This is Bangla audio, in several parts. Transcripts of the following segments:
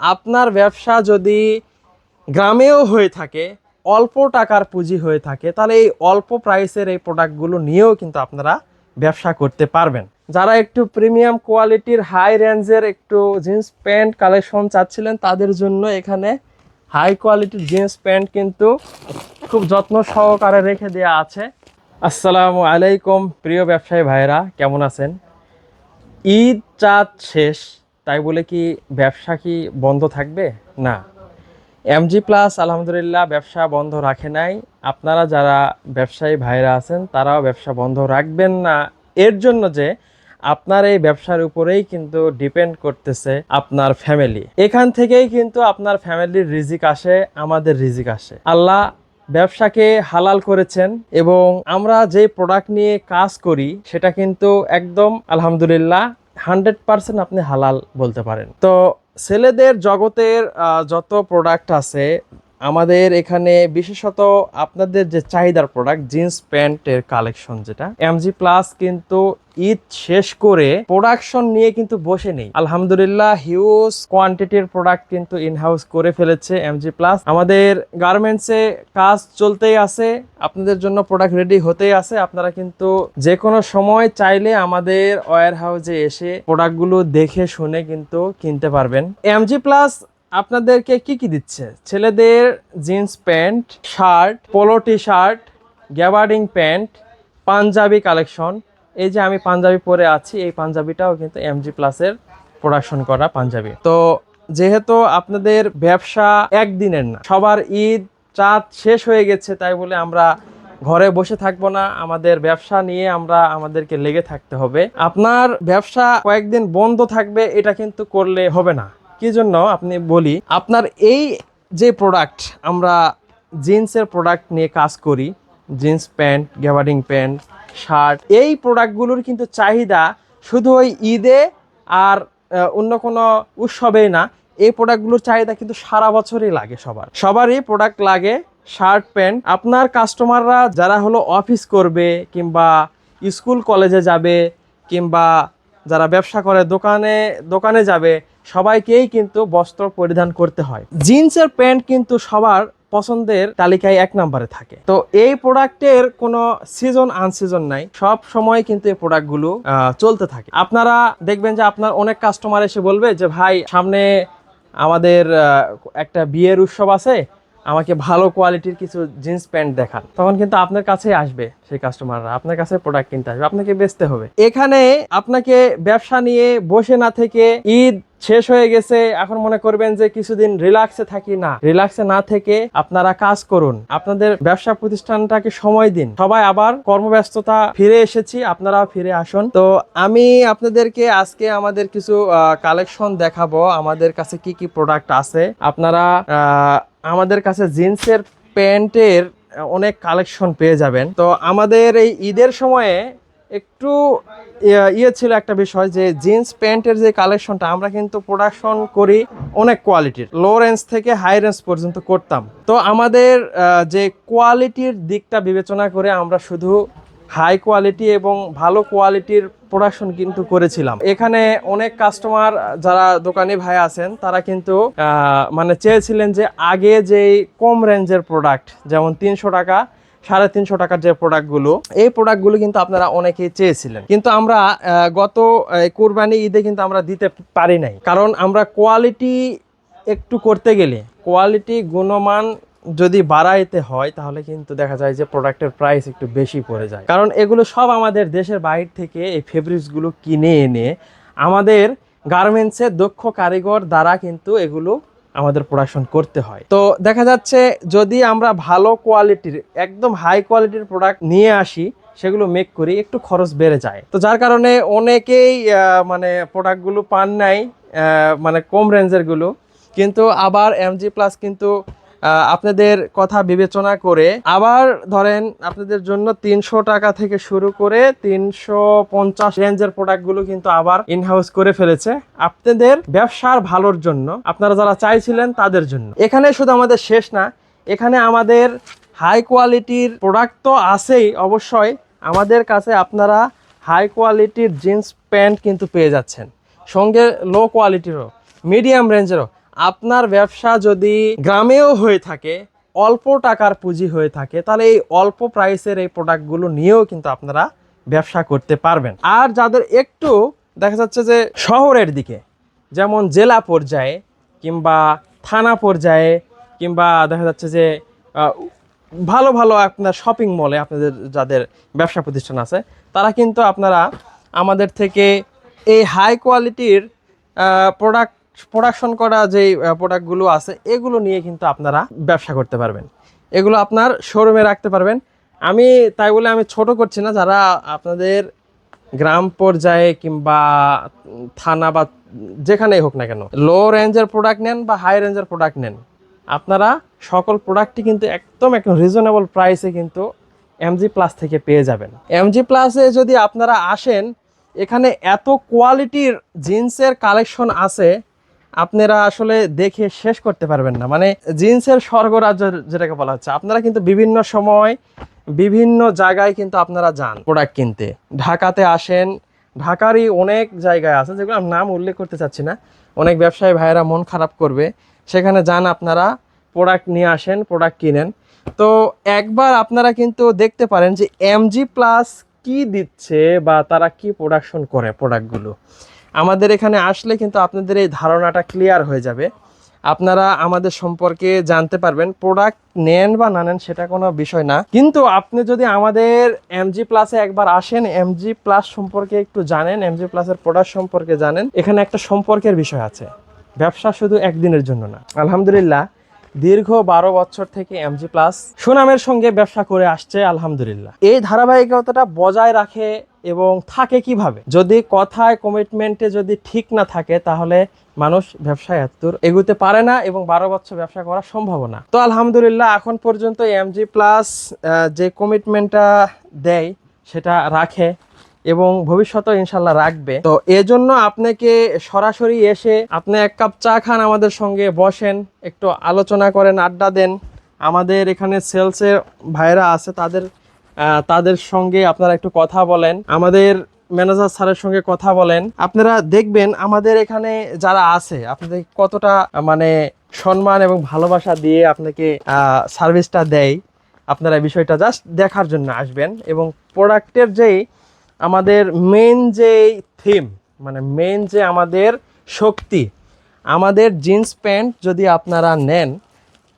আপনার ব্যবসা যদি গ্রামেও হয়ে থাকে, অল্প টাকার পুঁজি হয়ে থাকে, তাহলে এই অল্প প্রাইসের এই প্রোডাক্টগুলো নিয়েও কিন্তু আপনারা ব্যবসা করতে পারবেন। যারা একটু প্রিমিয়াম কোয়ালিটির হাই রেঞ্জের একটু জিন্স প্যান্ট কালেকশন চাচ্ছিলেন, তাদের জন্য এখানে হাই কোয়ালিটির জিন্স প্যান্ট কিন্তু খুব যত্ন সহকারে রেখে দেওয়া আছে। আসসালামু আলাইকুম, প্রিয় ব্যবসায়ী ভাইরা কেমন আছেন? ঈদ চাঁদ শেষ। তাই বলে কি ব্যবসা কি বন্ধ থাকবে? না। এমজি প্লাস আলহামদুলিল্লাহ, ব্যবসা বন্ধ রাখে নাই। আপনারা যারা ব্যবসায়ী ভাইরা আছেন, তারাও ব্যবসা বন্ধ রাখবেন না। এর জন্য যে আপনার এই ব্যবসার উপরেই কিন্তু ডিপেন্ড করতেছে আপনার ফ্যামিলি এখান থেকেই কিন্তু আপনার ফ্যামিলির রিজিক আসে, আমাদের রিজিক আসে। আল্লাহ ব্যবসাকে হালাল করেছেন এবং আমরা যে প্রোডাক্ট নিয়ে কাজ করি, সেটা কিন্তু একদম আলহামদুলিল্লাহ হান্ড্রেড পার্সেন্ট আপনি হালাল বলতে পারেন। তো ছেলেদের জগতের যত প্রোডাক্ট আছে আমাদের এখানে বিশেষত আপনাদের যে চাহিদার প্রোডাক্ট জিন্স প্যান্টের কালেকশন যেটা এমজি প্লাস কিন্তু ঈদ শেষ করে প্রোডাকশন নিয়ে কিন্তু বসে নেই। আলহামদুলিল্লাহ হিউজ কোয়ান্টিটির প্রোডাক্ট কিন্তু ইনহাউস করে ফেলেছে এমজি প্লাস আমাদের গার্মেন্টসে কাজ চলতেই আছে, আপনাদের জন্য প্রোডাক্ট রেডি হতেই আছে। আপনারা কিন্তু যে কোনো সময় চাইলে আমাদের ওয়ার হাউসে এসে প্রোডাক্টগুলো দেখে শুনে কিন্তু কিনতে পারবেন। এমজি প্লাস আপনাদেরকে কি কি দিচ্ছে? ছেলেদের jeans pant, shirt, polo T shirt gabardine pant, Panjabi collection. এই যে আমি পাঞ্জাবি পরে আছি, এই পাঞ্জাবিটাও কিন্তু এমজি প্লাসের প্রোডাকশন করা পাঞ্জাবি। তো যেহেতু আপনাদের ব্যবসা একদিনের না, সবার ঈদ, চাঁদ শেষ হয়ে গেছে, তাই বলে আমরা ঘরে বসে থাকব না। আমাদের ব্যবসা নিয়ে আমরা আমাদেরকে লেগে থাকতে হবে। আপনার ব্যবসা কয়েকদিন বন্ধ থাকবে, এটা কিন্তু করলে হবে না। কি জন্য আপনি বলি, আপনার এই যে প্রোডাক্ট আমরা জিন্সের প্রোডাক্ট নিয়ে কাজ করি, jeans pant gabardine pant, shirt, এই প্রোডাক্টগুলোর কিন্তু চাহিদা শুধু ওই ঈদে আর অন্য কোনো উৎসবেই না, এই প্রোডাক্টগুলোর চাহিদা কিন্তু সারা বছরই লাগে সবার। সবারই প্রোডাক্ট লাগে শার্ট, প্যান্ট। আপনার কাস্টমাররা যারা হলো অফিস করবে কিংবা স্কুল কলেজে যাবে কিংবা যারা ব্যবসা করে, দোকানে দোকানে যাবে, সবাইকেই কিন্তু বস্ত্র পরিধান করতে হয়। জিন্সের প্যান্ট কিন্তু সবার পছন্দের তালিকায় এক নম্বরে থাকে। তো এই প্রোডাক্টের কোনো সিজন আনসিজন নাই। সব সময় কিন্তু এই প্রোডাক্টগুলো চলতে থাকে। আপনারা দেখবেন যে আপনার অনেক কাস্টমার এসে বলবে যে, ভাই, সামনে আমাদের একটা বিয়ের উৎসব আছে আমাকে ভালো কোয়ালিটির কিছু জিন্স প্যান্ট দেখান। তখন কিন্তু আপনার কাছেই আসবে সেই কাস্টমাররা আপনার কাছে প্রোডাক্ট কিনতে আসবে। আপনাকে বেচতে হবে। এখানে আপনাকে ব্যবসা নিয়ে বসে না থেকে ঈদ শেষ হয়ে গেছে। এখন মনে করবেন যে কিছুদিন রিল্যাক্সে থাকি না। রিল্যাক্সে না থেকে আপনারা কাজ করুন। আপনাদের ব্যবসা প্রতিষ্ঠানটাকে সময় দিন। সবাই আবার কর্মব্যস্ততা ফিরে এসেছি। আপনারা ফিরে আসুন। তো আমি আপনাদেরকে আজকে আমাদের কিছু কালেকশন দেখাবো। আমাদের কাছে কি কি প্রোডাক্ট আছে? আপনারা আমাদের কাছে জিন্সের প্যান্টের অনেক কালেকশন পেয়ে যাবেন। তো আমাদের এই ঈদের সময়ে একটু, ইয়ে- ইয়ে ছিল একটা বিষয় যে জিন্স প্যান্টের যে কালেকশনটা, আমরা কিন্তু প্রোডাকশন করি অনেক কোয়ালিটির লো রেঞ্জ থেকে হাই রেঞ্জ পর্যন্ত করতাম। তো আমাদের যে কোয়ালিটির দিকটা বিবেচনা করে আমরা শুধু হাই কোয়ালিটি এবং ভালো কোয়ালিটির প্রোডাকশন কিন্তু করেছিলাম। এখানে অনেক কাস্টমার যারা দোকানি ভাই আছেন, তারা কিন্তু মানে চেয়েছিলেন যে আগে যেই কম রেঞ্জের প্রোডাক্ট, যেমন তিনশো টাকা, সাড়ে তিনশো টাকার যে প্রোডাক্টগুলো, এই প্রোডাক্টগুলো কিন্তু আপনারা অনেকেই চেয়েছিলেন। কিন্তু আমরা গত কোরবানি ঈদে কিন্তু আমরা দিতে পারি নাই। কারণ আমরা কোয়ালিটি একটু করতে গেলে, কোয়ালিটি, গুণমান যদি বাড়াইতে হয়, তাহলে কিন্তু দেখা যায় যে প্রোডাক্টের প্রাইস একটু বেশি পড়ে যায়। কারণ এগুলো সব আমাদের দেশের বাইরে থেকে এই ফেব্রিক্সগুলো কিনে এনে আমাদের গার্মেন্টসের দক্ষ কারিগর দ্বারা কিন্তু এগুলো আমাদের প্রোডাকশন করতে হয়। তো দেখা যাচ্ছে যদি আমরা ভালো কোয়ালিটির একদম হাই কোয়ালিটির প্রোডাক্ট নিয়ে আসি, সেগুলো মেক করি, একটু খরচ বেড়ে যায়। তো যার কারণে অনেকেই মানে প্রোডাক্টগুলো পান নাই মানে কম রেঞ্জেরগুলো, কিন্তু আবার এমজি প্লাস কিন্তু আপনাদের কথা বিবেচনা করে আবার ধরেন আপনাদের জন্য তিনশো টাকা থেকে শুরু করে তিনশো পঞ্চাশ রেঞ্জের প্রোডাক্টগুলো কিন্তু আবার ইনহাউস করে ফেলেছে। আপনাদের ব্যবসার ভালোর জন্য, আপনারা যারা চাইছিলেন তাদের জন্য। এখানে শুধু আমাদের শেষ না, এখানে আমাদের হাই কোয়ালিটির প্রোডাক্ট তো আছেই অবশ্যই। আমাদের কাছে আপনারা হাই কোয়ালিটির জিন্স প্যান্ট কিন্তু পেয়ে যাচ্ছেন। সঙ্গে লো কোয়ালিটিরও মিডিয়াম রেঞ্জেরও আপনার ব্যবসা যদি গ্রামেও হয়ে থাকে, অল্প টাকার পুঁজি হয়ে থাকে, তাহলে এই অল্প প্রাইসের এই প্রোডাক্টগুলো নিয়েও কিন্তু আপনারা ব্যবসা করতে পারবেন। আর যাদের একটু দেখা যাচ্ছে যে শহরের দিকে, যেমন জেলা পর্যায়ে কিংবা থানা পর্যায়ে কিংবা দেখা যাচ্ছে যে ভালো ভালো আপনার শপিং মলে আপনাদের যাদের ব্যবসা প্রতিষ্ঠান আছে, তারা কিন্তু আপনারা আমাদের থেকে এই হাই কোয়ালিটির প্রোডাক্ট প্রোডাকশন করা যেই প্রোডাক্টগুলো আছে, এগুলো নিয়ে কিন্তু আপনারা ব্যবসা করতে পারবেন। এগুলো আপনার শোরুমে রাখতে পারবেন। আমি তাই বলে আমি ছোট করছি না, যারা আপনাদের গ্রাম পর্যায়ে কিংবা থানা বা যেখানেই হোক না কেন লো রেঞ্জের প্রোডাক্ট নেন বা হাই রেঞ্জের প্রোডাক্ট নেন, আপনারা সকল প্রোডাক্টই কিন্তু একদম একদম রিজনেবল প্রাইসে কিন্তু এমজি প্লাস থেকে পেয়ে যাবেন। এমজি প্লাসে যদি আপনারা আসেন, এখানে এত কোয়ালিটির জিন্সের কালেকশন আছে আপনারা আসলে দেখে শেষ করতে পারবেন না। মানে জিন্সের স্বর্গরাজ্য যেটাকে বলা হচ্ছে, আপনারা কিন্তু বিভিন্ন সময় বিভিন্ন জায়গায় কিন্তু আপনারা যান প্রোডাক্ট কিনতে। ঢাকাতে আসেন, ঢাকারই অনেক জায়গায় আছে, যেগুলো আমি নাম উল্লেখ করতে চাচ্ছি না। অনেক ব্যবসায়ী ভাইয়েরা মন খারাপ করবে। সেখানে যান আপনারা প্রোডাক্ট নিয়ে আসেন প্রোডাক্ট কিনেন। তো একবার আপনারা কিন্তু দেখতে পারেন যে এমজি প্লাস কি দিচ্ছে বা তারা কি প্রোডাকশন করে প্রোডাক্টগুলো আমাদের এখানে আসলে কিন্তু আপনাদের এই ধারণাটা ক্লিয়ার হয়ে যাবে। আপনারা আমাদের সম্পর্কে জানতে পারবেন প্রোডাক্ট নেন বা না নেন সেটা কোনো বিষয় না। কিন্তু আপনি যদি আমাদের এমজি প্লাসে একবার আসেন এমজি প্লাস সম্পর্কে একটু জানেন এমজি প্লাসের প্রোডাক্ট সম্পর্কে জানেন, এখানে একটা সম্পর্কের বিষয় আছে। ব্যবসা শুধু একদিনের জন্য না। আলহামদুলিল্লাহ দীর্ঘ বারো বছর থেকে এমজি প্লাস সুনামের সঙ্গে ব্যবসা করে আসছে, আলহামদুলিল্লাহ। এই ধারাবাহিকতাটা বজায় রাখে এবং থাকে কীভাবে? যদি কথায় কমিটমেন্টে যদি ঠিক না থাকে, তাহলে মানুষ ব্যবসায় এতদূর এগুতে পারে না এবং বারো বছর ব্যবসা করা সম্ভব না। তো আলহামদুলিল্লাহ, এখন পর্যন্ত এমজি প্লাস যে কমিটমেন্টটা দেয়, সেটা রাখে। এবং ভবিষ্যতে ইনশাল্লাহ রাখবে। তো এজন্য আপনাকে সরাসরি এসে আপনি এক কাপ চা খান, আমাদের সঙ্গে বসেন, একটু আলোচনা করেন, আড্ডা দেন। আমাদের এখানে সেলসের ভাইরা আছে, তাদের তাদের সঙ্গে আপনারা একটু কথা বলেন। আমাদের ম্যানেজার স্যারের সঙ্গে কথা বলেন। আপনারা দেখবেন আমাদের এখানে যারা আছে, আপনাদের কতটা মানে সম্মান এবং ভালোবাসা দিয়ে আপনাকে সার্ভিসটা দেয়। আপনারা বিষয়টা জাস্ট দেখার জন্য আসবেন এবং প্রোডাক্টের যেই আমাদের মেন যে থিম মানে মেন যে আমাদের শক্তি, আমাদের জিন্স প্যান্ট যদি আপনারা নেন,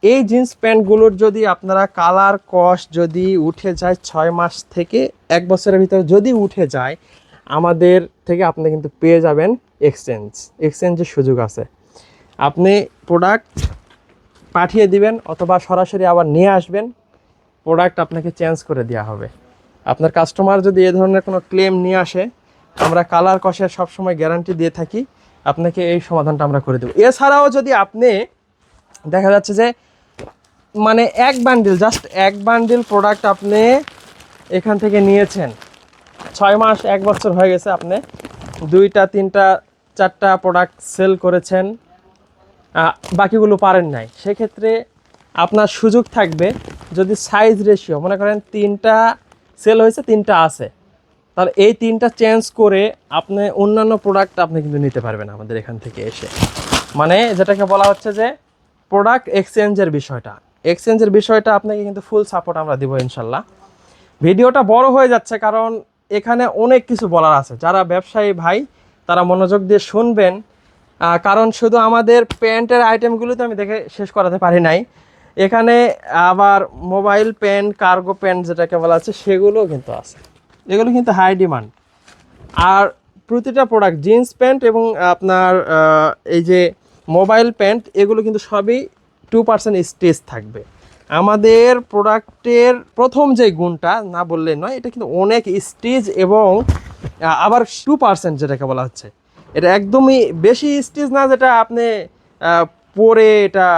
এই জিন্স প্যান্টগুলোর যদি আপনারা কালার কস্ট যদি উঠে যায় ছয় মাস থেকে এক বছরের ভিতরে যদি উঠে যায়, আমাদের থেকে আপনি কিন্তু পেয়ে যাবেন এক্সচেঞ্জ এক্সচেঞ্জের সুযোগ আছে। আপনি প্রোডাক্ট পাঠিয়ে দিবেন অথবা সরাসরি আবার নিয়ে আসবেন প্রোডাক্ট আপনাকে চেঞ্জ করে দেওয়া হবে। আপনার কাস্টমার যদি এ ধরনের কোনো ক্লেম নিয়ে আসে, আমরা কালার কষের সবসময় গ্যারান্টি দিয়ে থাকি, আপনাকে এই সমাধানটা আমরা করে দেবো। এছাড়াও যদি আপনি, দেখা যাচ্ছে যে মানে এক বান্ডিল জাস্ট এক বান্ডিল প্রোডাক্ট আপনি এখান থেকে নিয়েছেন, ছয় মাস, এক বছর হয়ে গেছে আপনি দুইটা, তিনটা, চারটা প্রোডাক্ট সেল করেছেন বাকিগুলো পারেন নাই, সেক্ষেত্রে আপনার সুযোগ থাকবে যদি সাইজ রেশিও মনে করেন তিনটা সেল হয়েছে, তিনটা আছে। তাহলে এই তিনটা চেঞ্জ করে আপনি অন্যান্য প্রোডাক্ট আপনি কিন্তু নিতে পারবেন আমাদের এখান থেকে এসে। মানে যেটাকে বলা হচ্ছে যে প্রোডাক্ট এক্সচেঞ্জের বিষয়টা। এক্সচেঞ্জের বিষয়টা আপনাকে কিন্তু ফুল সাপোর্ট আমরা দিব ইনশাল্লাহ। ভিডিওটা বড় হয়ে যাচ্ছে কারণ এখানে অনেক কিছু বলার আছে। যারা ব্যবসায়ী ভাই, তারা মনোযোগ দিয়ে শুনবেন। কারণ শুধু আমাদের প্যান্টের আইটেমগুলো তো আমি দেখে শেষ করাতে পারি নাই। এখানে আবার মোবাইল প্যান্ট কার্গো প্যান্ট যেটাকে বলা আছে সেগুলোও কিন্তু আছে। এগুলো কিন্তু হাই ডিমান্ড আর প্রতিটা প্রোডাক্ট জিন্স প্যান্ট এবং আপনার এই যে মোবাইল প্যান্ট এগুলো কিন্তু সবই টু পার্সেন্ট স্টেজ থাকবে। আমাদের প্রোডাক্টের প্রথম যে গুণটা, না বললে নয়, এটা কিন্তু অনেক স্টেজ এবং আবার টু পার্সেন্ট যেটাকে বলা হচ্ছে। এটা একদমই বেশি স্টেজ না যেটা আপনি পরে এটা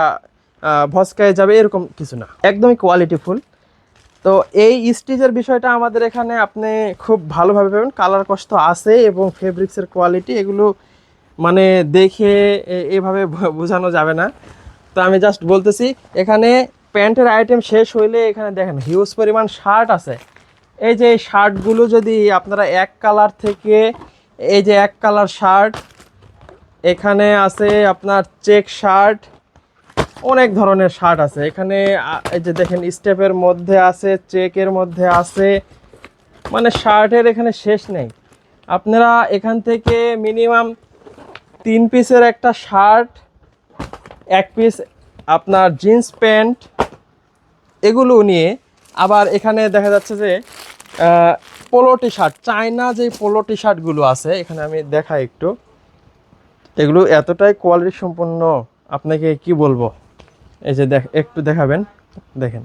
ভস্কায় যাবে, এরকম কিছু না। একদমই কোয়ালিটি ফুল তো এই স্টিচের বিষয়টা আমাদের এখানে আপনি খুব ভালোভাবে পাবেন। কালার কষ্ট আছে এবং ফেব্রিক্সের কোয়ালিটি এগুলো মানে দেখে এভাবে বোঝানো যাবে না। তো আমি জাস্ট বলতেছি, এখানে প্যান্টের আইটেম শেষ হইলে এখানে দেখেন হিউজ পরিমাণ শার্ট আছে। এই যে শার্টগুলো যদি আপনারা এক কালার থেকে, এই যে এক কালার শার্ট এখানে আছে আপনার চেক শার্ট অনেক ধরনের শার্ট আছে। এখানে এই যে দেখেন, স্টেপের মধ্যে আছে, চেকের মধ্যে আছে। মানে শার্টের এখানে শেষ নেই। আপনারা এখান থেকে মিনিমাম তিন পিসের একটা শার্ট, এক পিস আপনার জিন্স প্যান্ট, এগুলো নিয়ে আবার এখানে দেখা যাচ্ছে যে পোলো টি শার্ট চায়না যে পোলো টি শার্টগুলো আছে, এখানে আমি দেখাই একটু। এগুলো এতটাই কোয়ালিটি সম্পন্ন, আপনাকে কি বলব? এই যে দেখ, একটু দেখাবেন, দেখেন।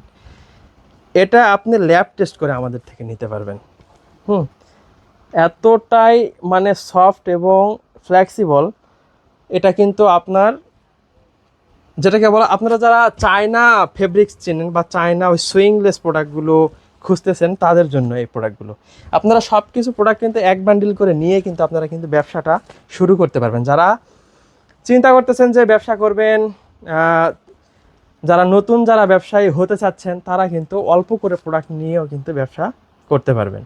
এটা আপনি ল্যাব টেস্ট করে আমাদের থেকে নিতে পারবেন। হুম? এতটাই মানে সফট এবং ফ্লেক্সিবল এটা কিন্তু আপনার যেটাকে বলা, আপনারা যারা চায়না ফেব্রিক্স চেনেন বা চায়না ওই সুইংলেস প্রোডাক্টগুলো খুঁজতেছেন, তাদের জন্য এই প্রোডাক্টগুলো আপনারা সব কিছু প্রোডাক্ট কিন্তু এক বান্ডিল করে নিয়ে কিন্তু আপনারা কিন্তু ব্যবসাটা শুরু করতে পারবেন। যারা চিন্তা করতেছেন যে ব্যবসা করবেন যারা নতুন, যারা ব্যবসায়ী হতে চাচ্ছেন, তারা কিন্তু অল্প করে প্রোডাক্ট নিয়েও কিন্তু ব্যবসা করতে পারবেন।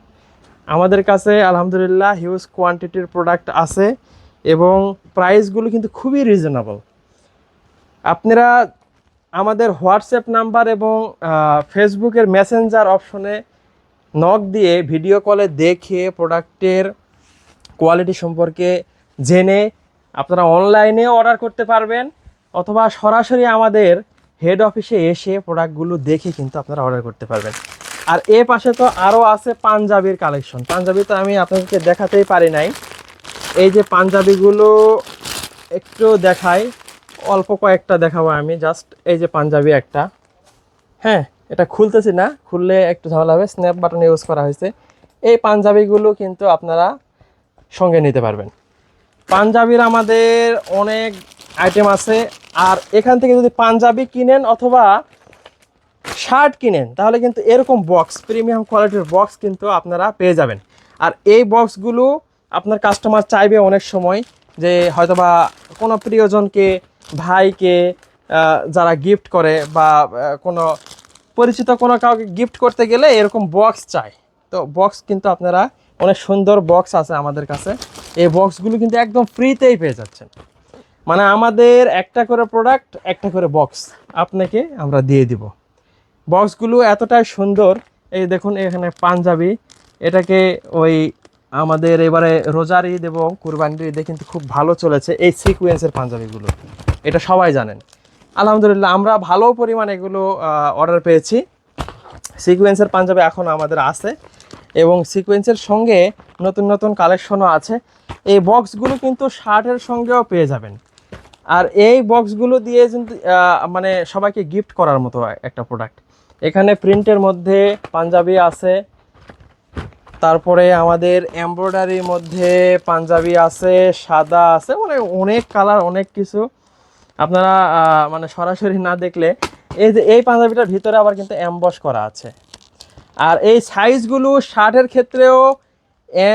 আমাদের কাছে আলহামদুলিল্লাহ হিউজ কোয়ান্টিটির প্রোডাক্ট আছে এবং প্রাইসগুলো কিন্তু খুবই রিজনেবল আপনারা আমাদের হোয়াটসঅ্যাপ নাম্বার এবং ফেসবুকের মেসেঞ্জার অপশনে নক দিয়ে ভিডিও কলে দেখে প্রোডাক্টের কোয়ালিটি সম্পর্কে জেনে আপনারা অনলাইনে অর্ডার করতে পারবেন অথবা সরাসরি আমাদের হেড অফিসে এসে প্রোডাক্টগুলো দেখে কিন্তু আপনারা অর্ডার করতে পারবেন। আর এ পাশে তো আরও আছে পাঞ্জাবির কালেকশন পাঞ্জাবি তো আমি আপনাদেরকে দেখাতেই পারি নাই। এই যে পাঞ্জাবিগুলো একটু দেখাই। অল্প কয়েকটা দেখাবো আমি। জাস্ট এই যে পাঞ্জাবি একটা। হ্যাঁ এটা খুলতেছি না। খুললে একটু ঝামেলা হবে। স্ন্যাপ বাটন ইউজ করা হয়েছে। এই পাঞ্জাবিগুলো কিন্তু আপনারা সঙ্গে নিতে পারবেন। পাঞ্জাবির আমাদের অনেক আইটেম আছে। আর এখান থেকে যদি পাঞ্জাবি কিনেন অথবা শার্ট কিনেন, তাহলে কিন্তু এরকম বক্স প্রিমিয়াম কোয়ালিটির বক্স কিন্তু আপনারা পেয়ে যাবেন। আর এই বক্সগুলো আপনার কাস্টমার চাইবে অনেক সময় যে হয়তোবা কোনো প্রিয়জনকে, ভাইকে যারা গিফট করে বা কোনো পরিচিত কোনো কাউকে গিফট করতে গেলে এরকম বক্স চাই তো বক্স কিন্তু আপনারা অনেক সুন্দর বক্স আছে আমাদের কাছে। এই বক্সগুলো কিন্তু একদম ফ্রিতেই পেয়ে যাচ্ছেন। মানে আমাদের একটা করে প্রোডাক্ট একটা করে বক্স আপনাকে আমরা দিয়ে দিব। বক্সগুলো এতটাই সুন্দর, এই দেখুন এখানে পাঞ্জাবি, এটাকে ওই আমাদের এবারে রোজার ঈদ এবং কুরবানির ঈদে কিন্তু খুব ভালো চলেছে এই সিকুয়েন্সের পাঞ্জাবিগুলো। এটা সবাই জানেন। আলহামদুলিল্লাহ, আমরা ভালো পরিমাণ এগুলো অর্ডার পেয়েছি। সিকুয়েন্সের পাঞ্জাবি এখন আমাদের আছে এবং সিকুয়েন্সের সঙ্গে নতুন নতুন কালেকশনও আছে। এই বক্সগুলো কিন্তু শার্টের সঙ্গেও পেয়ে যাবেন। আর এই বক্সগুলো দিয়ে কিন্তু মানে সবাইকে গিফট করার মতো একটা প্রোডাক্ট এখানে প্রিন্টের মধ্যে পাঞ্জাবি আছে, তারপরে আমাদের এমব্রয়ডারির মধ্যে পাঞ্জাবি আছে, সাদা আছে মানে অনেক কালার অনেক কিছু। আপনারা মানে সরাসরি না দেখলে, এই যে এই পাঞ্জাবিটার ভিতরে আবার কিন্তু অ্যাম্বস করা আছে। আর এই সাইজগুলো শার্টের ক্ষেত্রেও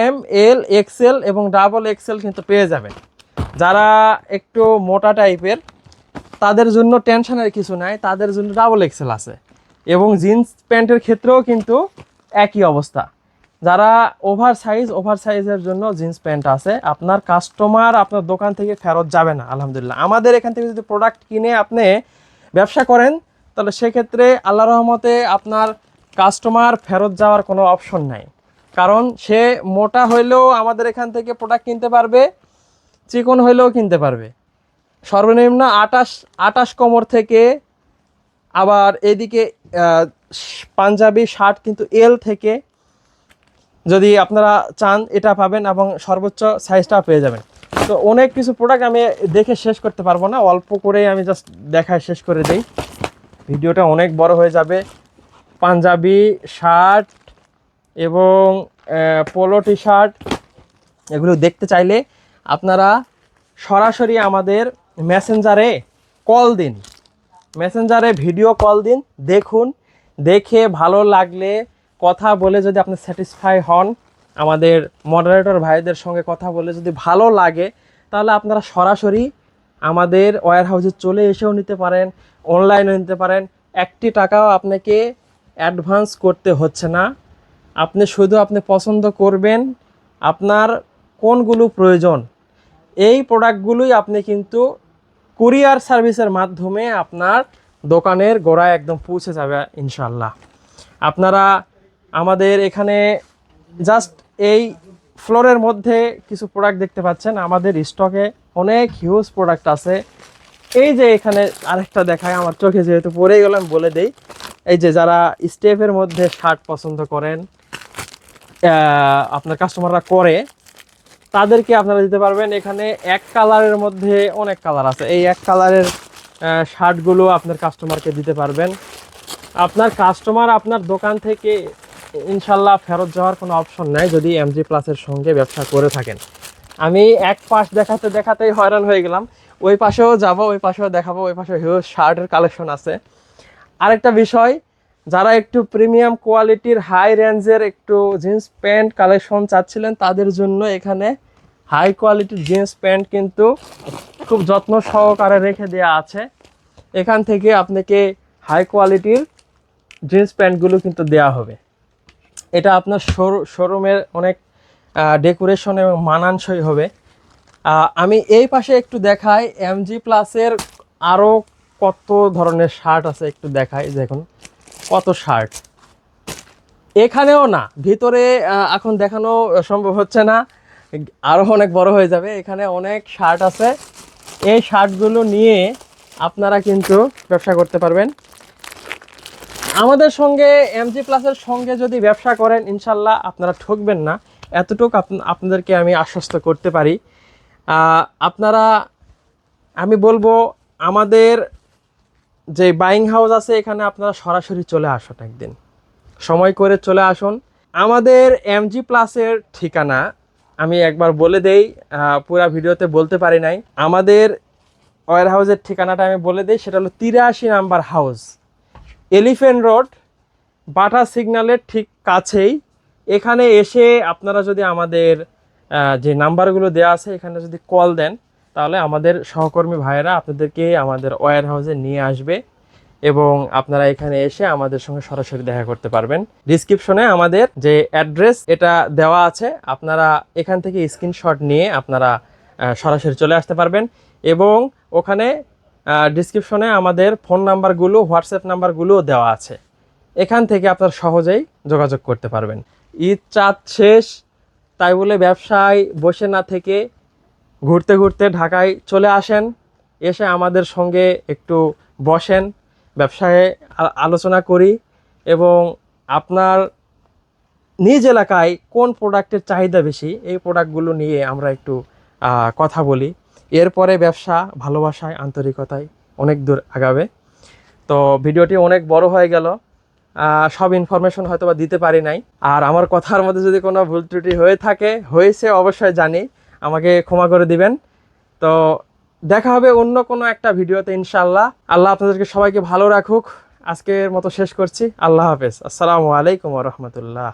এম এল এক্সেল এবং ডাবল এক্সেল কিন্তু পেয়ে যাবেন। যারা একটু মোটা টাইপের, তাদের জন্য টেনশনের কিছু নাই, তাদের জন্য ডাবল এক্সেল আছে। এবং জিন্স প্যান্টের ক্ষেত্রেও কিন্তু একই অবস্থা। যারা ওভার সাইজ ওভার সাইজের জন্য জিন্স প্যান্ট আছে, আপনার কাস্টমার আপনার দোকান থেকে ফেরত যাবে না, আলহামদুলিল্লাহ। আমাদের এখান থেকে যদি প্রোডাক্ট কিনে আপনি ব্যবসা করেন, তাহলে সেক্ষেত্রে আল্লাহ রহমতে আপনার কাস্টমার ফেরত যাওয়ার কোনো অপশন নাই। কারণ সে মোটা হইলেও আমাদের এখান থেকে প্রোডাক্ট কিনতে পারবে চিকন হইলেও কিনতে পারবে। সর্বনিম্ন আটাশ আটাশ কোমর থেকে আবার এদিকে পাঞ্জাবি, শার্ট কিন্তু এল থেকে যদি আপনারা চান, এটা পাবেন এবং সর্বোচ্চ সাইজটা পেয়ে যাবেন। তো অনেক কিছু প্রোডাক্ট আমি দেখে শেষ করতে পারব না, অল্প করেই আমি জাস্ট দেখায় শেষ করে দিই। ভিডিওটা অনেক বড় হয়ে যাবে। পাঞ্জাবি, শার্ট এবং পোলো টি শার্ট এগুলো দেখতে চাইলে আপনারা সরাসরি আমাদের মেসেঞ্জারে কল দিন। মেসেঞ্জারে ভিডিও কল দিন, দেখুন, দেখে ভালো লাগলে কথা বলে যদি আপনি স্যাটিসফাই হন, আমাদের মডারেটর ভাইদের সঙ্গে কথা বলে যদি ভালো লাগে, তাহলে আপনারা সরাসরি আমাদের ওয়ার হাউসে চলে এসেও নিতে পারেন অনলাইনেও নিতে পারেন। একটি টাকাও আপনাকে অ্যাডভান্স করতে হচ্ছে না। আপনি শুধু আপনি পছন্দ করবেন, আপনার কোনগুলো প্রয়োজন এই প্রোডাক্টগুলোই আপনি কিন্তু কুরিয়ার সার্ভিসের মাধ্যমে আপনার দোকানের গোড়ায় একদম পৌঁছে যাবে ইনশাল্লাহ আপনারা আমাদের এখানে জাস্ট এই ফ্লোরের মধ্যে কিছু প্রোডাক্ট দেখতে পাচ্ছেন। আমাদের স্টকে অনেক হিউজ প্রোডাক্ট আছে। এই যে এখানে আরেকটা দেখায় আমার চোখে যেহেতু পড়ে গেলাম বলে দেই। এই যে যারা স্টেপের মধ্যে শার্ট পছন্দ করেন আপনার কাস্টমাররা করে তাদেরকে আপনারা দিতে পারবেন। এখানে এক কালারের মধ্যে অনেক কালার আছে। এই এক কালারের শার্টগুলো আপনার কাস্টমারকে দিতে পারবেন। আপনার কাস্টমার আপনার দোকান থেকে ইনশাল্লাহ ফেরত যাওয়ার কোনো অপশন নাই, যদি এমজি প্লাসের সঙ্গে ব্যবসা করে থাকেন। আমি এক পাশ দেখাতে দেখাতেই হয়রান হয়ে গেলাম। ওই পাশেও যাব, ওই পাশেও দেখাবো, ওই পাশে হিউজ শার্টের কালেকশন আছে। আরেকটা বিষয় যারা একটু প্রিমিয়াম কোয়ালিটির হাই রেঞ্জের একটু জিন্স প্যান্ট কালেকশন চাচ্ছিলেন, তাদের জন্য এখানে হাই কোয়ালিটির জিন্স প্যান্ট কিন্তু খুব যত্ন সহকারে রেখে দেওয়া আছে। এখান থেকে আপনাকে হাই কোয়ালিটির জিন্স প্যান্টগুলো কিন্তু দেওয়া হবে। এটা আপনার শোরুমের অনেক ডেকোরেশন এবং মানানসই হবে। আমি এই পাশে একটু দেখাই এমজি প্লাসের আরও কত ধরনের শার্ট আছে একটু দেখাই, দেখুন। কত শার্ট এখানেও না, ভিতরে এখন দেখানো সম্ভব হচ্ছে না। আরও অনেক বড় হয়ে যাবে। এখানে অনেক শার্ট আছে। এই শার্টগুলো নিয়ে আপনারা কিন্তু ব্যবসা করতে পারবেন। আমাদের সঙ্গে এমজি প্লাসের সঙ্গে যদি ব্যবসা করেন, ইনশাল্লাহ আপনারা ঠকবেন না। এতটুকু আপ- আপনাদেরকে আমি আশ্বস্ত করতে পারি। আপনারা, আমি বলব, আমাদের যে বাইং হাউস আছে, এখানে আপনারা সরাসরি চলে আসুন একদিন। সময় করে চলে আসুন। আমাদের এমজি প্লাসের ঠিকানা, আমি একবার বলে দেই পুরা ভিডিওতে বলতে পারি নাই। আমাদের ওয়ার হাউসের ঠিকানাটা আমি বলে দিই, সেটা হলো তিরাশি number house Elephant Road Bata সিগন্যালের ঠিক কাছেই। এখানে এসে আপনারা যদি আমাদের যে নাম্বারগুলো দেওয়া আছে, এখানে যদি কল দেন তাহলে আমাদের সহকর্মী ভাইয়েরা আপনাদেরকে আমাদের ওয়ার হাউসে নিয়ে আসবে এবং আপনারা এখানে এসে আমাদের সঙ্গে সরাসরি দেখা করতে পারবেন। ডিসক্রিপশনে আমাদের যে অ্যাড্রেস এটা দেওয়া আছে। আপনারা এখান থেকে স্ক্রিনশট নিয়ে আপনারা সরাসরি চলে আসতে পারবেন এবং ওখানে ডিসক্রিপশনে আমাদের ফোন নাম্বারগুলো হোয়াটসঅ্যাপ নাম্বারগুলোও দেওয়া আছে। এখান থেকে আপনারা সহজেই যোগাযোগ করতে পারবেন। ঈদ চাঁদ শেষ, তাই বলে ব্যবসায় বসে না থেকে ঘুরতে ঘুরতে ঢাকায় চলে আসেন, এসে আমাদের সঙ্গে একটু বসেন, ব্যবসায় আলোচনা করি এবং আপনার নিজ এলাকায় কোন প্রোডাক্টের চাহিদা বেশি? এই প্রোডাক্টগুলো নিয়ে আমরা একটু কথা বলি। এরপরে ব্যবসা, ভালোবাসায়, আন্তরিকতায় অনেক দূর আগাবে। তো ভিডিওটি অনেক বড় হয়ে গেল। সব ইনফরমেশন হয়তো বা দিতে পারি নাই। আর আমার কথার মধ্যে যদি কোনো ভুল ত্রুটি হয়ে থাকে, হয়েছে অবশ্যই জানি। আমাকে ক্ষমা করে দিবেন। তো দেখা হবে অন্য কোনো একটা ভিডিওতে ইনশাল্লাহ আল্লাহ আপনাদেরকে সবাইকে ভালো রাখুক। আজকের মতো শেষ করছি। আল্লাহ হাফেজ। আসসালামু আলাইকুম রহমতুল্লাহ।